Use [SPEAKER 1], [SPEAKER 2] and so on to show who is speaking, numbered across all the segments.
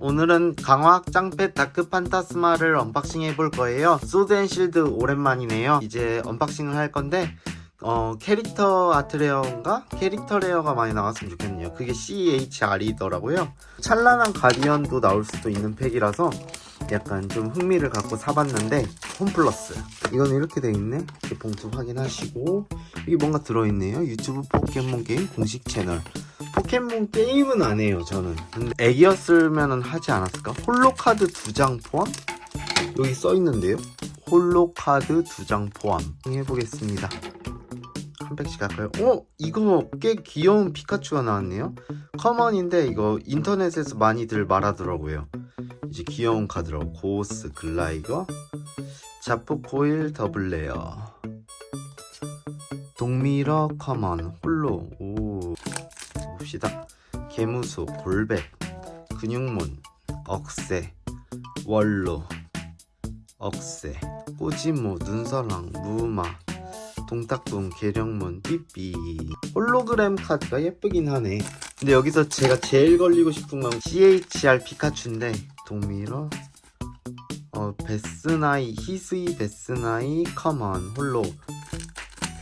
[SPEAKER 1] 오늘은 강화학 짱패 다크 판타스마를 언박싱 해볼 거예요. 소드 앤 실드 오랜만이네요. 이제 언박싱을 할 건데 어, 캐릭터 아트 레어인가? 캐릭터 레어가 많이 나왔으면 좋겠네요. 그게 CHR이더라고요. 찬란한 가디언도 나올 수도 있는 팩이라서 약간 좀 흥미를 갖고 사봤는데 홈플러스 이거는 이렇게 돼 있네 이렇게 봉투 확인하시고 이게 뭔가 들어있네요 유튜브 포켓몬 게임 공식 채널 포켓몬 게임은 안 해요 저는. 근데 애기였으면 하지 않았을까? 홀로 카드 두 장 포함? 여기 써 있는데요? 홀로 카드 두 장 포함. 해보겠습니다. 한 팩씩 할까요? 어? 이거 꽤 귀여운 피카츄가 나왔네요. 커먼인데 이거 인터넷에서 많이들 말하더라고요. 이제 귀여운 카드로 고스 글라이거 자프 코일 더블 레어. 동미러 커먼 홀로. 오 봅시다. 개무소 골백 근육문 억새 원로 억새 꼬지모 눈사랑 무마 동탁동 계령문 삐삐. 홀로그램 카드가 예쁘긴 하네. 근데 여기서 제가 제일 걸리고 싶은 건 CHR 피카츄인데 동미러 어 베스나이 히스이 베스나이 커먼 홀로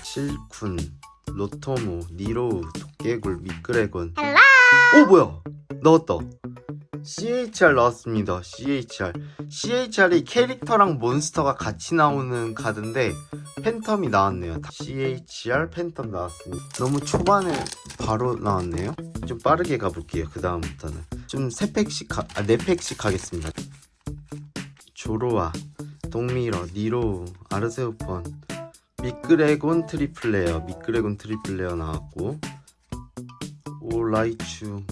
[SPEAKER 1] 실쿤 로토무 니로우 도깨굴 미끄레곤. 오 뭐야? 나왔다. CHR 나왔습니다 CHR CHR이 캐릭터랑 몬스터가 같이 나오는 카드인데 팬텀이 나왔네요. CHR 팬텀 나왔습니다. 너무 초반에 바로 나왔네요. 좀 빠르게 가볼게요 그 다음부터는. 좀 3팩씩 가, 아 4팩씩 가겠습니다. 조로아 동미러 니로우 아르세우폰 미끄레곤 트리플레어 미끄레곤 트리플레어 나왔고 오 라이츄.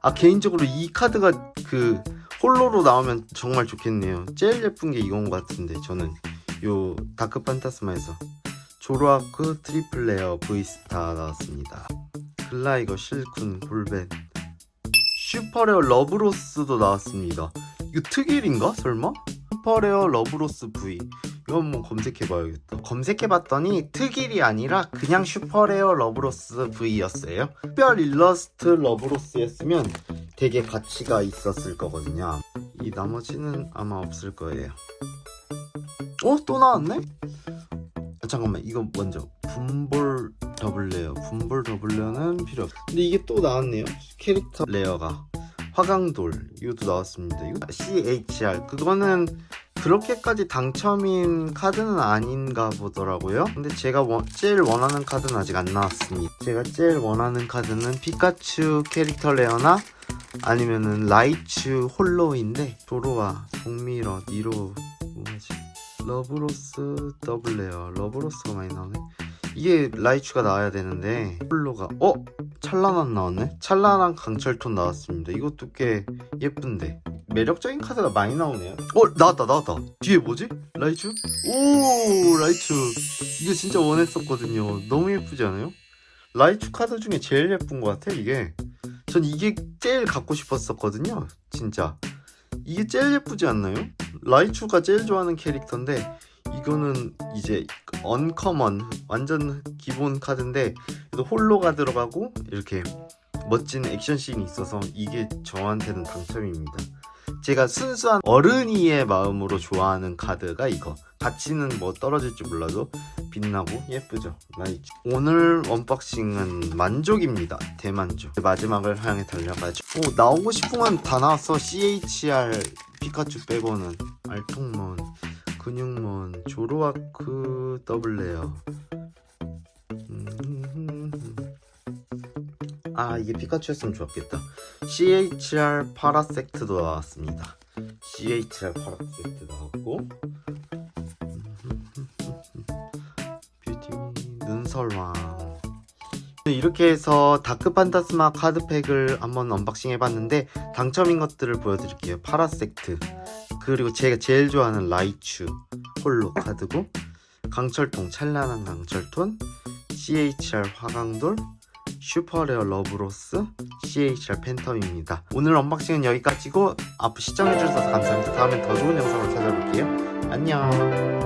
[SPEAKER 1] 아 개인적으로 이 카드가 그 홀로로 나오면 정말 좋겠네요. 제일 예쁜 게 이건 것 같은데 저는 요 다크 판타스마에서 조로아크 트리플레어 브이스타 나왔습니다. 글라이거 실쿤 골벤 슈퍼레어 러브로스도 나왔습니다. 이거 특일인가? 설마? 슈퍼레어 러브로스 V 이거 한번 검색해봐야겠다. 검색해봤더니 특일이 아니라 그냥 슈퍼레어 러브로스 V였어요. 특별 일러스트 러브로스였으면 되게 가치가 있었을 거거든요. 이 나머지는 아마 없을 거예요. 어? 또 나왔네? 아, 잠깐만 이거 먼저. 분볼 더블 레어 분볼 더블 레어는 필요 없어 근데 이게 또 나왔네요. 캐릭터 레어가. 화강돌. 이것도 나왔습니다. 이거 CHR 그거는 그렇게까지 당첨인 카드는 아닌가 보더라고요. 근데 제가 원- 제일 원하는 카드는 아직 안 나왔습니다. 제가 제일 원하는 카드는 피카츄 캐릭터 레어나 아니면은 라이츄 홀로인데 조로와 동미러 니로 뭐지? 러브로스 더블 레어. 러브로스가 많이 나오네. 이게 라이츄가 나와야 되는데 홀로가 어? 찰나난 나왔네? 찰나난 강철톤 나왔습니다. 이것도 꽤 예쁜데 매력적인 카드가 많이 나오네요 어 나왔다 나왔다 뒤에 뭐지? 라이츄? 오 라이츄 이거 진짜 원했었거든요 너무 예쁘지 않아요? 라이츄 카드 중에 제일 예쁜 것 같아 이게 전 이게 제일 갖고 싶었었거든요 진짜 이게 제일 예쁘지 않나요? 라이츄가 제일 좋아하는 캐릭터인데 이거는 이제 언커먼 완전 기본 카드인데 홀로가 들어가고 이렇게 멋진 액션씬이 있어서 이게 저한테는 당첨입니다 제가 순수한 어른이의 마음으로 좋아하는 카드가 이거. 가치는 뭐 떨어질지 몰라도 빛나고 예쁘죠. 오늘 언박싱은 만족입니다. 대만족. 마지막을 향해 달려가죠. 오 나오고 싶으면 다 나왔어. CHR 피카츄 빼고는. 알통몬 근육몬 조로아크 더블레어 아 이게 피카츄였으면 좋았겠다. CHR 파라섹트도 나왔습니다. CHR 파라섹트 나왔고. 뷰티 눈설왕. 네, 이렇게 해서 다크 판타스마 카드팩을 한번 언박싱 해봤는데 당첨인 것들을 보여드릴게요. 파라섹트. 그리고 제가 제일 좋아하는 라이츄. 홀로 카드고. 강철통 찬란한 강철톤. CHR 화강돌 슈퍼레어 러브로스 CHR 팬텀입니다. 오늘 언박싱은 여기까지고 앞으로 시청해주셔서 감사합니다. 다음엔 더 좋은 영상으로 찾아볼게요. 안녕